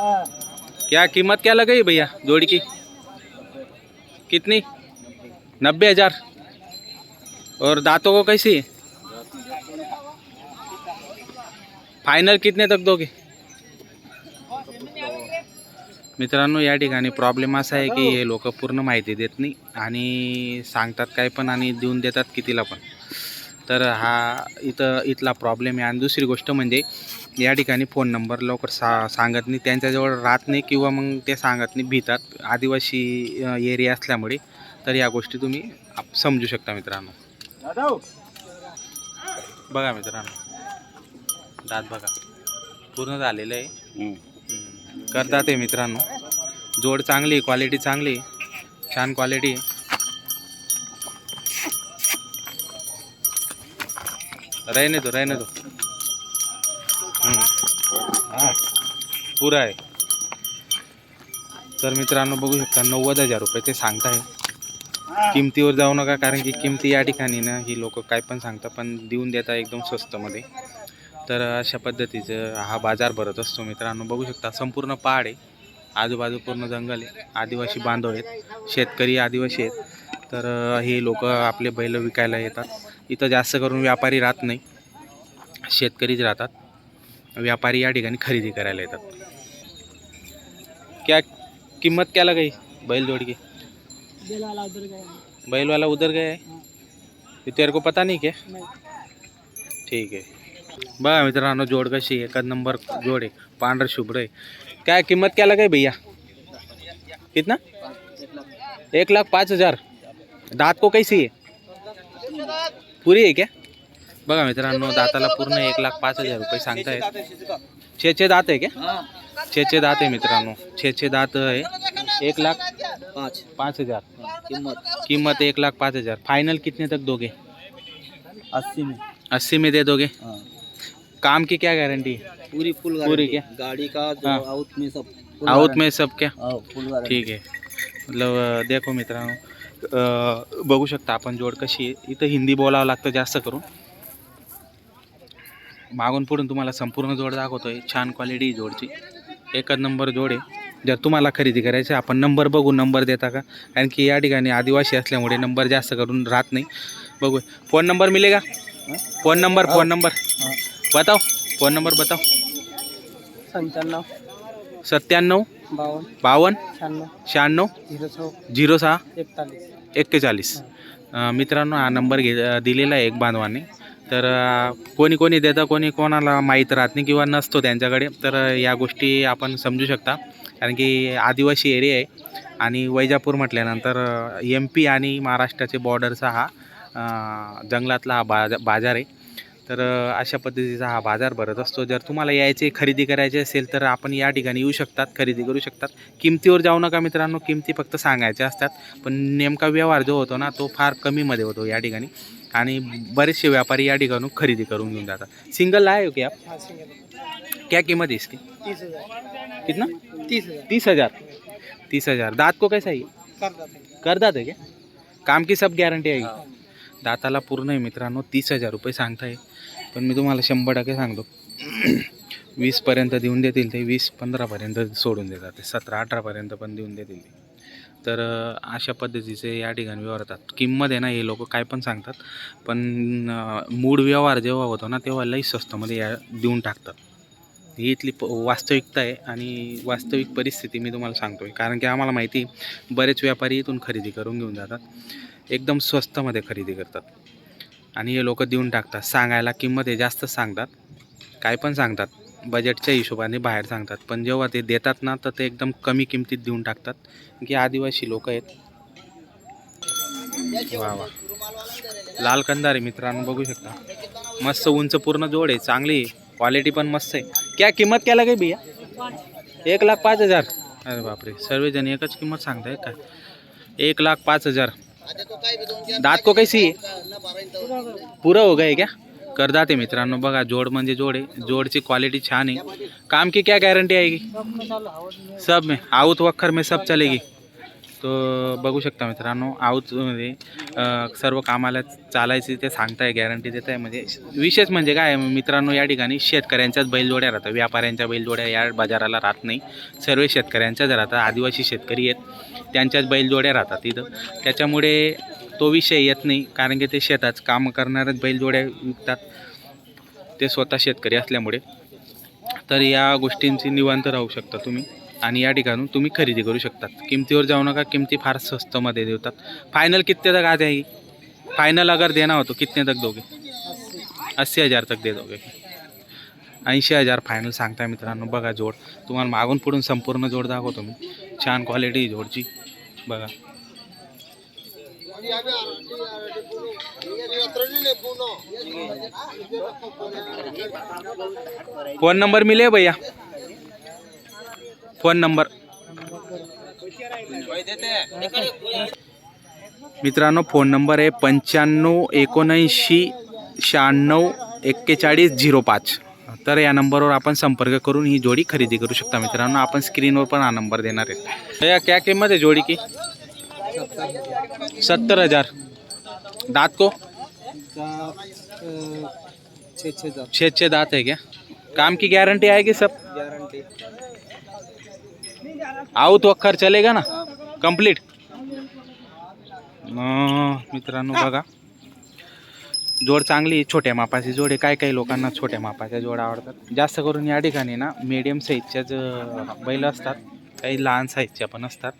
क्या कीमत क्या लगाई भैया जोड़ी की? कितनी? नब्बे हजार। और दांतों को कैसी है? फायनल कितने तक दोगे? मित्रांनो या ठिकाणी प्रॉब्लेम असा आहे की हे लोक पूर्ण माहिती देत नाही आणि सांगतात काय पण आणि देऊन देतात कितीला पण. तर हा इथं इथला प्रॉब्लेम आहे. आणि दुसरी गोष्ट म्हणजे या ठिकाणी फोन नंबर लवकर सा सांगत नाही. त्यांच्याजवळ राहत नाही किंवा मग ते सांगत नाही भीतात. आदिवासी एरिया असल्यामुळे. तर या गोष्टी तुम्ही समजू शकता मित्रांनो. बघा मित्रांनो. दात बघा. पूर्ण झालेलं आहे. करतात आहे मित्रांनो. जोड चांगली क्वालिटी चांगली. छान क्वालिटी आहे. रहने दो रहने दो हम्म. पुरा आहे. तर मित्रांनो बघू शकता नव्वद हजार रुपये ते सांगताय. किमतीवर जाऊ नका कारण की किमती या ठिकाणी ना ही लोक काय पण सांगतात पण देऊन देतात एकदम स्वस्तमध्ये. तर अशा पद्धतीचं हा बाजार भरत असतो मित्रांनो. बघू शकता संपूर्ण पहाड आहे आजूबाजू पूर्ण जंगल आहे. आदिवासी बांधव आहेत. शेतकरी आदिवासी आहेत. तर हे लोक आपले बैल विकायला येतात. इथं जास्त करून व्यापारी राहत नाही. शेतकरीच राहतात. व्यापारी या ठिकाणी खरेदी करायला येतात. क्या किंमत क्या काही बैल जोड़ की. बैल वाला उधर गए ते ये तेरे को पता नहीं क्या? ठीक आहे बघा मित्रांनो जोड कशी आहे? एकाच नंबर जोड आहे. पांढर शुभ्र आहे. काय किंमत क्या लगाई भैया? कितना? एक लाख पाच हजार. दात को कैसी आहे पुरी आहे क्या? बघा मित्रांनो दाताला पूर्ण एक लाख पाच हज़ार रुपये सांगतायत छे छे दात आहे क्या? छे छे दात आहे मित्रांनो. छे छे दात आहे. एक लाख पाँच पाच हज़ार. कीमत कीमत एक लाख पाच हज़ार. फाइनल कितने तक दोगे? अस्सी में. अस्सी में दे दोगे? हाँ. काम की क्या गारंटी है पूरी फुल पूरी क्या? गाड़ी का जो हाँ। आउट में सब आउट में सब क्या? हाँ। ठीक है. मतलब देखो मित्रांनो. अं, बघू शकता आपण जोड कशी आहे. इथं हिंदी बोलावं लागतं जास्त करून. मागून पुढून तुम्हाला संपूर्ण जोड दाखवतोय. छान क्वालिटी जोडची. एकच नंबर जोड आहे. जर तुम्हाला खरेदी करायची आहे, आपण नंबर बघू नंबर देता का? कारण की या ठिकाणी आदिवासी असल्यामुळे नंबर जास्त करून राहत नाही. बघू फोन नंबर मिलेगा फोन नंबर फोन नंबर। बताओ. फोन नंबर बताओ. संचानव सत्त्याण्णव. बावन. बावन्न शहाण्णव. शहाण्णव? झिरो छो झिरो सहा? एकतालीस. एक्केचाळीस. मित्रांनो हा नंबर घे दिलेला आहे एक बांधवाने. तर कोणी कोणी देतं कोणी कोणाला माहीत राहत नाही किंवा नसतो त्यांच्याकडे. तर या गोष्टी आपण समजू शकता. कारण की आदिवासी एरिया आहे. आणि वैजापूर म्हटल्यानंतर एम पी आणि महाराष्ट्राचे बॉर्डरचा हा जंगलातला हा बाजा बाजार आहे. तर अशा पद्धतीचा हा बाजार भरत असतो. जर तुम्हाला यायचे खरेदी करायचे असेल तर आपण या ठिकाणी येऊ शकतात खरेदी करू शकतात. किमतीवर जाऊ नका मित्रांनो किमती फक्त सांगायच्या असतात. पण नेमका व्यवहार जो होतो ना तो फार कमीमध्ये होतो या ठिकाणी. आणि बरेचसे व्यापारी या ठिकाणून खरेदी करून घेऊन जातात. सिंगल आहे हो क्या आप? हाँ सिंगल क्या कीमत है इसकी? तीस हजार. कितना? तीस हजार. तीस हजार. तीस हजार. दांत को कैसा है कर देते है. क्या? काम की सब गॅरंटी आहे दाताला पूर्ण आहे मित्रांनो. तीस हजार रुपये सांगताय. पण मी तुम्हाला शंभर टक्के सांगतो. वीसपर्यंत देऊन देतील ते. वीस पंधरापर्यंत सोडून देतात ते. सतरा अठरापर्यंत पण देऊन देतील ते. तर अशा पद्धतीचे या ठिकाणी व्यवहार होतात. किंमत आहे ना हे लोक काय पण सांगतात. पण मूळ व्यवहार जेव्हा होतो ना तेव्हा लई स्वस्तमध्ये या देऊन टाकतात. ही इथली प वास्तविकता आहे आणि वास्तविक परिस्थिती मी तुम्हाला सांगतो आहे कारण की आम्हाला माहिती बरेच व्यापारी इथून खरेदी करून घेऊन जातात. एकदम स्वस्तमध्ये खरेदी करतात. आणि हे लोक देऊन टाकतात. सांगायला किंमत हे जास्त सांगतात. काय पण सांगतात. बजेटच्या हिशोबाने बाहेर सांगतात. पण जेव्हा ते देतात ना तर ते एकदम कमी किमतीत देऊन टाकतात. की आदिवासी लोक आहेत. वा वा. लाल कंदारे मित्रांनो बघू शकता. मस्त उंच पूर्ण जोड आहे. चांगली आहे. क्वालिटी पण मस्त आहे. क्या किंमत क्या लागेल भैया? एक लाख पाच हजार. अरे बापरे. सर्वजण एकच किंमत सांगताय का? एक लाख पाच हजार. दात को कैसी? पूरा पुरं हो गए क्या? कर दाते मित्रांनो बघा जोड म्हणजे जोड आहे. जोडची क्वालिटी छान है काम की क्या गारंटी आएगी? सब में आउट वक्खर में सब चलेगी. तो बघू शकता मित्रांनो आऊचमध्ये सर्व कामाला चालायची ते सांगताय गॅरंटी देत आहे म्हणजे विशेष म्हणजे काय मित्रांनो या ठिकाणी शेतकऱ्यांच्याच बैलजोड्या राहतात. व्यापाऱ्यांच्या बैलजोड्या या बाजाराला राहत नाही. सर्व शेतकऱ्यांच्याच राहतात. आदिवासी शेतकरी आहेत. त्यांच्याच बैलजोड्या राहतात इथं. त्याच्यामुळे तो विषय येत नाही कारण की ते शेतात काम करणाऱ्याच बैलजोड्या विकतात. ते स्वतः शेतकरी असल्यामुळे. तर या गोष्टींची निवांत राहू शकता तुम्ही. आणि ठिकाणून तुम्ही खरेदी करू शकतात. किमतीवर जाऊ नका, किमती फार स्वस्तमध्ये देतात. फायनल कितने तक आ जाएगी फाइनल अगर देना हो तो कितने तक दोगे? अस्सी हज़ार तक दे दोगे. ऐंशी हज़ार फायनल सांगताय मित्रांनो. बघा जोड. तुम्हाला मागून पुढून संपूर्ण जोड दाखवतो मी. छान क्वालिटी जोडची. बघा. फ़ोन नंबर मिले भैया? फ़ोन नंबर मित्रांनो फ़ोन नंबर आहे पंच्याण्णव एकोणऐंशी शहाण्णव एक्केचाळीस झिरो पाच तर या नंबरवर आपण संपर्क करून ही जोडी खरेदी करू शकता मित्रांनो आपण स्क्रीनवर पण हा नंबर आहे भैया क्या किंमत है जोड़ी की सत्तर हज़ार दांत को छः छः दांत है क्या काम की गारंटी आएगी सब गारंटी आऊत वखर चलेगा ना? कंप्लीट मित्रांनो बघा. जोड चांगली छोट्या मापाची जोड आहे. काय काही लोकांना छोट्या मापाच्या जोड आवडतात. जास्त करून या ठिकाणी ना मीडियम साईजच्याच अं, बैल असतात काही लहान साईजच्या पण असतात.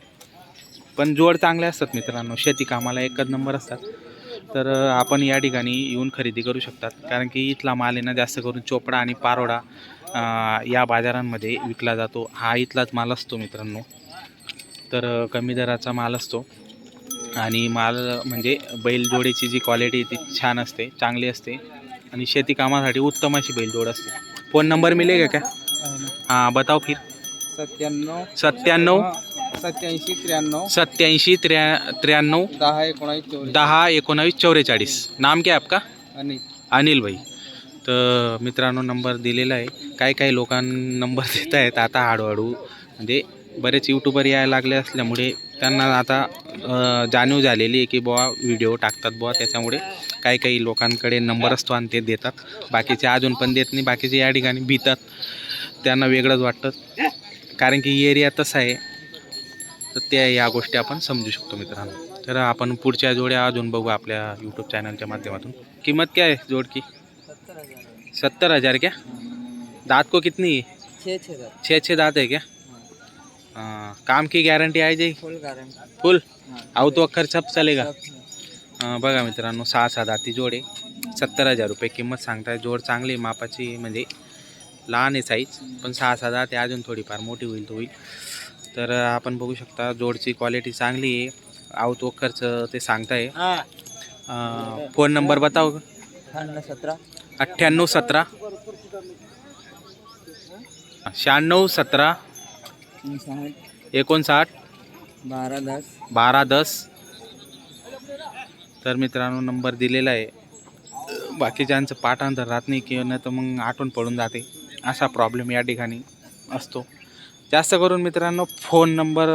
पण जोड चांगले असतात मित्रांनो. शेती कामाला एकच नंबर असतात. तर आपण या ठिकाणी येऊन खरेदी करू शकतात. कारण की इथला माल आहे ना जास्त करून चोपडा आणि पारोडा. या बाजारांमध्ये विकला जातो. हा इथलाच माल असतो मित्रांनो. तर कमी दराचा माल असतो. आणि माल म्हणजे बैलजोडीची जी क्वालिटी ती छान असते चांगली असते. आणि शेती कामासाठी उत्तम अशी बैलजोड असते. फोन नंबर मिलेगा क्या? हां बताओ फिर. सत्त्याण्णव. सत्त्याण्णव. सत्याऐंशी त्र्याण्णव. सत्याऐंशी त्र्या त्र्याण्णव. दहा एकोणावीस दहा एकोणावीस चौवेचाळीस. नाम क्या आपका? आणि अनिल भाई. तर मित्रांनो नंबर दिलेला आहे. काही काही लोकांना नंबर देत आहेत आता हळूहळू. म्हणजे बरेच यूट्यूबर यायला लागले असल्यामुळे त्यांना आता जाणीव झालेली आहे की बुवा व्हिडिओ टाकतात बुवा. त्याच्यामुळे काही काही लोकांकडे नंबर असतो आणि ते देतात. बाकीचे अजून पण देत नाही. बाकीचे या ठिकाणी भितात. त्यांना वेगळंच वाटतं. कारण की एरिया तसा आहे. तर त्या या गोष्टी आपण समजू शकतो मित्रांनो. तर आपण पुढच्या जोड्या अजून बघू आपल्या यूट्यूब चॅनलच्या माध्यमातून. किंमत काय आहे जोडकी? सत्तर हजार क्या? दांत को कितनी? है छः छः हजार छः छः दांत है क्या? हाँ, काम की गारंटी आ जाएगी? फुल गारंटी फुल हाँ। आउट वखर सब चलेगा। अं, बघा मित्रांनो सहा सहा दाती जोड आहे. सत्तर हजार रुपये किंमत सांगताय. जोड चांगली आहे, मापाची म्हणजे लहान आहे साईज पण सहा सहा दात आहे अजून थोडीफार मोठी होईल तो होईल. तर अं, आपण बघू शकता जोडची क्वालिटी चांगली आहे. आऊत वखरचं ते सांगताय. अं, फोन नंबर बताओ. अठ्ठावन्न सतरा. अठ्ठ्याण्णव सतरा. शहाण्णव सतरा. साठ एकोणसाठ. बारा दस. बारा दस. तर मित्रांनो नंबर दिलेला आहे. बाकीच्यांचं पाठांतर राहत नाही किंवा नाही तर मग आठवण पडून जाते. असा प्रॉब्लेम या ठिकाणी असतो. जास्त करून मित्रांनो फोन नंबर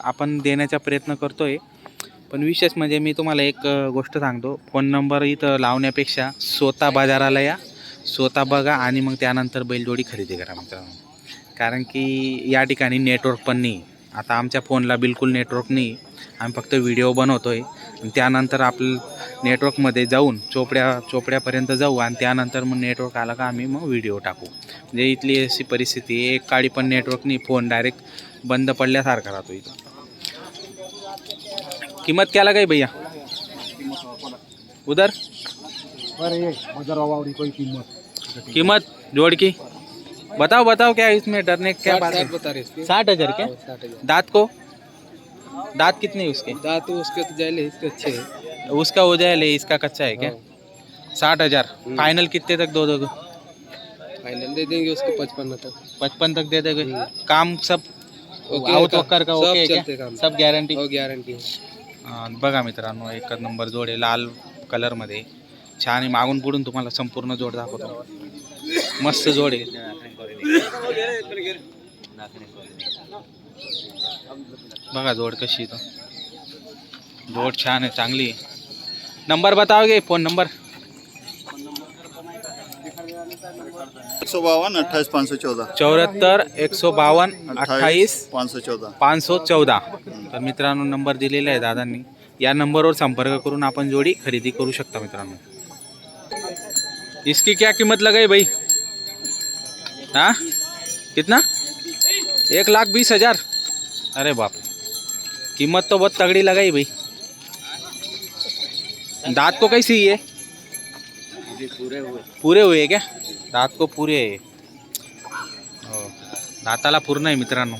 आपण देण्याचा प्रयत्न करतो आहे पण विशेष म्हणजे मी तुम्हाला एक गोष्ट सांगतो. फोन नंबर इथं लावण्यापेक्षा स्वतः बाजाराला या स्वतः बघा आणि मग त्यानंतर बैलजोडी खरेदी करा मित्रांनो. कारण की या ठिकाणी नेटवर्क पण नाही. आता आमच्या फोनला बिलकुल नेटवर्क नाही. आम्ही फक्त व्हिडिओ बनवतो आहे त्यानंतर आपलं नेटवर्कमध्ये जाऊन चोपड्या चोपड्यापर्यंत जाऊ आणि त्यानंतर मग नेटवर्क आला का आम्ही मग व्हिडिओ टाकू. म्हणजे इथली अशी परिस्थिती एक काळी पण नेटवर्क नाही. फोन डायरेक्ट बंद पडल्यासारखा राहतो इथं. किंमत क्या लगाई भैया? उधर? कोई कीमत? कीमत जोड़ की। बताओ बताओ क्या इसमें डरने क्या बात है? बता रहे साठ हज़ार क्या? दांत को? दांत कितने उसके? दांत उसके तो जाए इसके अच्छे है। उसका हो जाए ले इसका कच्चा है क्या? साठ हज़ार। फाइनल कितने तक दो दोगे? फाइनल दे देंगे उसको पचपन तक। पचपन तक दे दोगे? काम सब ओके आउट का- का सब ओके है काम. सब गॅरंटी हो गॅरंटी बघा मित्रांनो एकच नंबर जोड आहे लाल कलरमध्ये. छान आहे. मागून पुढून तुम्हाला संपूर्ण जोड दाखवतो. मस्त जोड आहे. बघा जोड कशी आहे तो. जोड छान आहे चांगली आहे. नंबर बताओगे फोन नंबर. एक सौ बावन अट्ठाईस पाँच सौ चौदह चौऱ्याहत्तर एकशे बावन्न अठ्ठावीस पाँच सौ चौदह पाच सौ चौदा. तर मित्रांनो नंबर दिलेला आहे दादांनी. या नंबरवर संपर्क करून आपण जोडी खरेदी करू शकता मित्रांनो. इसकी क्या कीमत लगाई भाई? हाँ? कितना? एक लाख बीस हजार. अरे बाप रे. कीमत तो बहुत तगड़ी लगाई भाई. दांत को कैसी है पूरे हुए। पुरे हुए क्या? दात को पुरे आहे हो दाताला पूर्ण आहे मित्रांनो।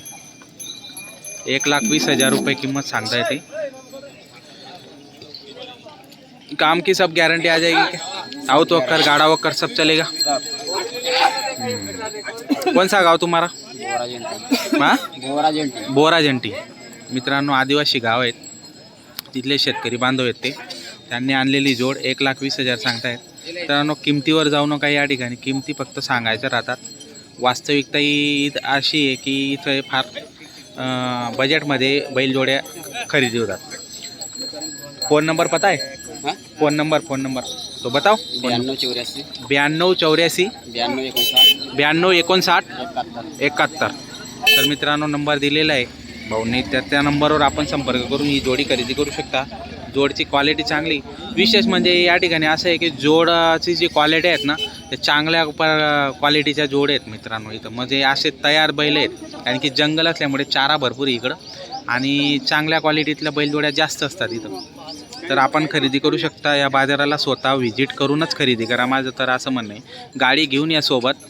एक लाख वीस हजार रुपये किंमत सांगता येते काम की सब गारंटी आ जाएगी क्या? तो वक्कर गाड़ा वक्कर हो सब चलेगा। कौन सा गाव तुम्हारा? हाँ? जंटी बोरा जंटी। मित्रांनो आदिवासी गाव आहेत। तिथले शेतकरी बांधव आहेत ते. त्यांनी आणलेली जोड एक लाख वीस हजार सांगतायत. मित्रांनो किमतीवर जाऊ नका या ठिकाणी. किमती फक्त सांगायच्या राहतात. वास्तविकता ही अशी आहे की इथं फार बजेटमध्ये बैलजोड्या खरेदी होतात. फोन नंबर पता है हाँ? Phone number phone number. तो बताओ. बयानवे चौरासी ब्याण्णव चौऱ्याऐंशी. बयानवे एकोणसाठ. ब्याण्णव एकोणसाठ. एकाहत्तर. एकाहत्तर. तर मित्रांनो नंबर दिलेला आहे. भाऊंनी त्या त्या नंबरवर आपण संपर्क करून ही जोडी खरेदी करू शकता. जोडची क्वालिटी चांगली. विशेष म्हणजे या ठिकाणी असं आहे की जोडाची जी क्वालिटी आहेत ना ते चांगल्या क्वालिटीच्या जोड आहेत मित्रांनो इथं. म्हणजे असे तयार बैल आहेत. कारण की जंगल असल्यामुळे चारा भरपूर इकडं. आणि चांगल्या क्वालिटीतल्या बैलजोड्या जास्त असतात इथं. तर आपण खरेदी करू शकता. या बाजाराला स्वतः व्हिजिट करूनच खरेदी करा. माझं तर असं म्हणणं आहे. गाडी घेऊन या सोबत.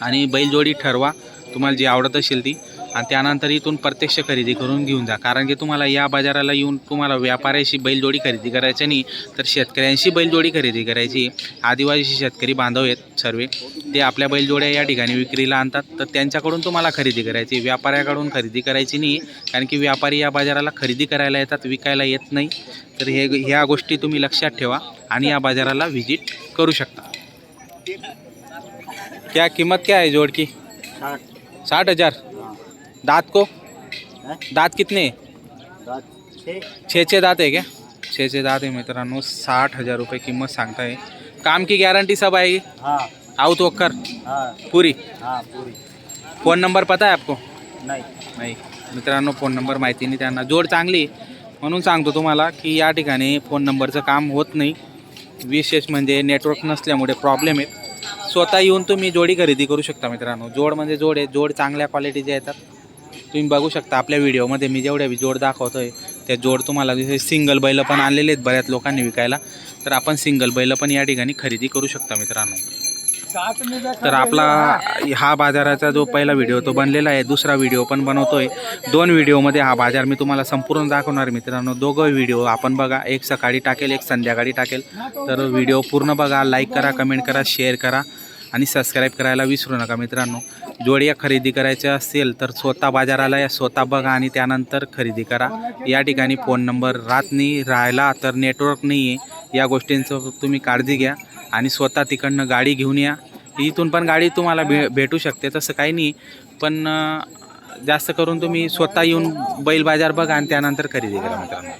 आणि बैलजोडी ठरवा. तुम्हाला जी आवडत असेल ती. आणि त्यानंतर इथून प्रत्यक्ष खरेदी करून घेऊन जा. कारण की तुम्हाला या बाजाराला येऊन तुम्हाला व्यापाऱ्याशी बैलजोडी खरेदी करायची नाही तर शेतकऱ्यांशी बैलजोडी खरेदी करायची. आदिवासी शेतकरी बांधव आहेत सर्व. ते आपल्या बैलजोड्या या ठिकाणी विक्रीला आणतात. तर त्यांच्याकडून तुम्हाला खरेदी करायची व्यापाऱ्याकडून खरेदी करायची नाही. कारण की व्यापारी या बाजाराला खरेदी करायला येतात विकायला येत नाही. तर हे ह्या गोष्टी तुम्ही लक्षात ठेवा आणि या बाजाराला व्हिजिट करू शकता. क्या कीमत क्या है जोड़ की साठ हजार. दांत को? दांत कितने? छः। छः दांत है क्या? छः छः दांत है मित्रांनो साठ हजार रुपये किंमत सांगता है। काम की गारंटी सब आएगी? हाँ। आउट वक्कर हाँ। पूरी? हाँ पूरी। फोन नंबर पता है आपको? नहीं। नाही। मित्रांनो फोन नंबर माहिती नाही त्यांना. जोड चांगली आहे. म्हणून सांगतो तुम्हाला की या ठिकाणी फोन नंबरचं काम होत नाही. विशेष म्हणजे नेटवर्क नसल्यामुळे प्रॉब्लेम आहे. स्वतः येऊन तुम्ही जोडी खरेदी करू शकता मित्रांनो. जोड म्हणजे जोड आहे. जोड चांगल्या क्वालिटीचे येतात. तुम्ही बघू शकता आपल्या व्हिडिओमध्ये मी जेवढ्या बी जोड दाखवतो आहे त्या जोड तुम्हाला जसे सिंगल बैल पण आणलेले आहेत बऱ्याच लोकांनी विकायला. तर आपण सिंगल बैल पण या ठिकाणी खरेदी करू शकता मित्रांनो. तर आपला हा बाजाराचा जो पहिला व्हिडिओ तो बनलेला आहे दुसरा व्हिडिओ पण बनवतोय. दोन व्हिडिओमध्ये हा बाजार मी तुम्हाला संपूर्ण दाखवणार मित्रांनो. दोघं व्हिडिओ आपण बघा एक सकाळी टाकेल एक संध्याकाळी टाकेल. तर व्हिडिओ पूर्ण बघा लाईक करा कमेंट करा शेअर करा. आणि सबस्क्राईब करायला विसरू नका मित्रांनो. जोड्या खरेदी करायच्या असेल तर स्वतः बाजाराला या स्वतः बघा आणि त्यानंतर खरेदी करा. या ठिकाणी फोन नंबर राहत नाही राहिला तर नेटवर्क नाही आहे या गोष्टींचं तुम्ही काळजी घ्या आणि स्वतः तिकडनं गाडी घेऊन या. इथून पण गाडी तुम्हाला भे भेटू शकते तसं काही नाही. पण जास्त करून तुम्ही स्वतः येऊन बैल बाजार बघा आणि त्यानंतर खरेदी करा मित्रांनो.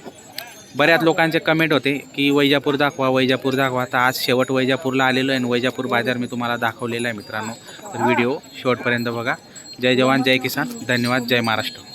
बऱ्याच लोकांचे कमेंट होते की वैजापूर दाखवा वैजापूर दाखवा. तर आज शेवट वैजापूरला आलेलो आहे आणि वैजापूर बाजार मी तुम्हाला दाखवलेला आहे मित्रांनो. तर व्हिडिओ शेवटपर्यंत बघा. जय जवान जय किसान. धन्यवाद. जय महाराष्ट्र.